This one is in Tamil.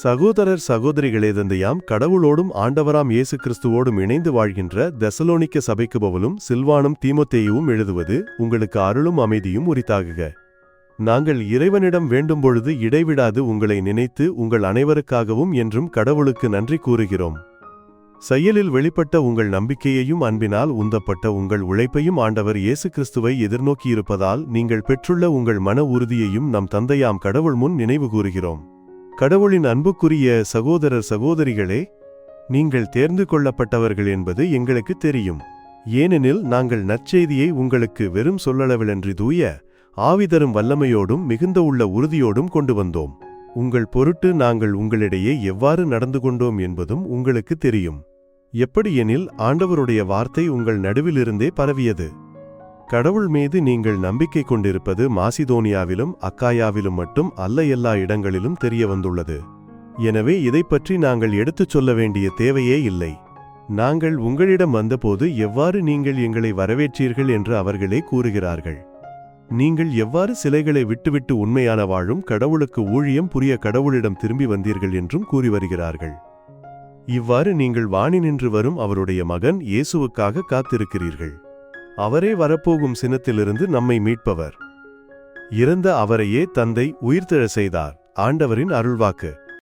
சகோதரர் சகோதரிகளே தந்தையாம் கடவுளோடும் ஆண்டவராம் இயேசு கிறிஸ்துவோடும் இணைந்து வாழ்கின்ற தெசலோனிக்க சபைக்கு பவுலும் சில்வானும் தீமோத்தேயுவும் எழுதுவது உங்களுக்கு அருளும் அமைதியும் உரித்தாகுக. நாங்கள் இறைவனிடம் வேண்டும் பொழுது இடைவிடாது உங்களை நினைத்து உங்கள் அனைவருக்காகவும் என்றும் கடவுளுக்கு நன்றி கூறுகிறோம். செயலில் வெளிப்பட்ட உங்கள் நம்பிக்கையையும் அன்பினால் உந்தப்பட்ட உங்கள் உழைப்பையும் ஆண்டவர் இயேசு கிறிஸ்துவை எதிர்நோக்கியிருப்பதால் நீங்கள் பெற்றுள்ள உங்கள் மன உறுதியையும் நம் தந்தையாம் கடவுள் முன் நினைவு கூறுகிறோம். கடவுளின் அன்புக்குரிய சகோதரர் சகோதரிகளே நீங்கள் தேர்ந்து கொள்ளப்பட்டவர்கள் என்பது எங்களுக்கு தெரியும். ஏனெனில் நாங்கள் நற்செய்தியை உங்களுக்கு வெறும் சொல்லளவிலன்றி தூய ஆவிதரும் வல்லமையோடும் மிகுந்த உள்ள உறுதியோடும் கொண்டு வந்தோம். உங்கள் பொருட்டு நாங்கள் உங்களிடையே எவ்வாறு நடந்து கொண்டோம் என்பதும் உங்களுக்கு தெரியும். எப்படியெனில் ஆண்டவருடைய வார்த்தை உங்கள் நடுவிலிருந்தே பரவியது. கடவுள் மீது நீங்கள் நம்பிக்கை கொண்டிருப்பது மாசிதோனியாவிலும் அக்காயாவிலும் மட்டும் அல்ல எல்லா இடங்களிலும் தெரிய வந்துள்ளது. எனவே இதை பற்றி நாங்கள் எடுத்துச் சொல்ல வேண்டிய தேவையே இல்லை. நாங்கள் உங்களிடம் வந்தபோது எவ்வாறு நீங்கள் எங்களை வரவேற்றீர்கள் என்று அவர்களே கூறுகிறார்கள். நீங்கள் எவ்வாறு சிலைகளை விட்டுவிட்டு உண்மையான வாழும் கடவுளுக்கு ஊழியம் புரிய கடவுளிடம் திரும்பி வந்தீர்கள் என்றும் கூறி வருகிறார்கள். இவ்வாறு நீங்கள் வாணி நின்று வரும் அவருடைய மகன் இயேசுவுக்காக காத்திருக்கிறீர்கள். அவரே வரப்போகும் சினத்திலிருந்து நம்மை மீட்பவர். இறந்த அவரையே தந்தை உயிர்த்தெழ செய்தார். ஆண்டவரின் அருள்வாக்கு.